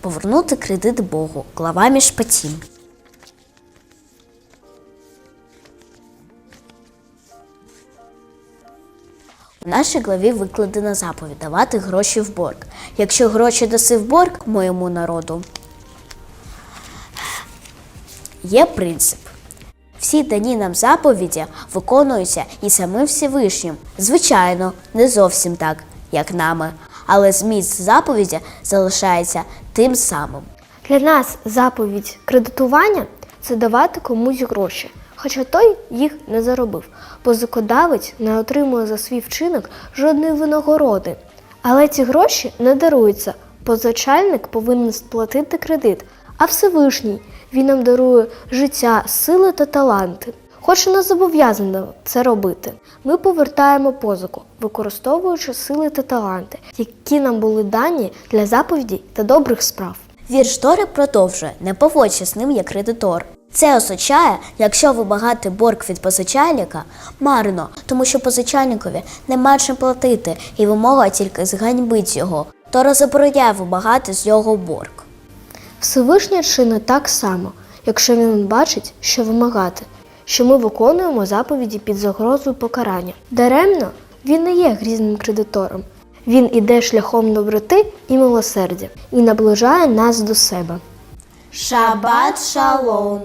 повернути кредит Богу. Глава Мішпатім. У нашій главі викладена заповідь давати гроші в борг. Якщо гроші даси в борг моєму народу, є принцип. Всі дані нам заповіді виконуються і самим Всевишнім. Звичайно, не зовсім так, як нами, але зміст заповіді залишається тим самим. Для нас заповідь кредитування це давати комусь гроші, хоча той їх не заробив, бо закодавець не отримує за свій вчинок жодної винагороди. Але ці гроші не даруються. Позичальник повинен сплатити кредит, а Всевишній він нам дарує життя, сили та таланти. Хоч і не зобов'язаний це робити. Ми повертаємо позику, використовуючи сили та таланти, які нам були дані для заповідей та добрих справ. Вірш Тори продовжує не поводься з ним як кредитор. Це означає, якщо вимагати борг від позичальника, марно, тому що позичальникові нема чим платити, і вимога тільки зганьбить його. Тора забороняє вимагати з нього борг. Всевишній чинить так само, якщо він бачить, що вимагати, що ми виконуємо заповіді під загрозою покарання. Даремно він не є грізним кредитором. Він іде шляхом доброти і милосердя і наближає нас до себе. Шабат шалом!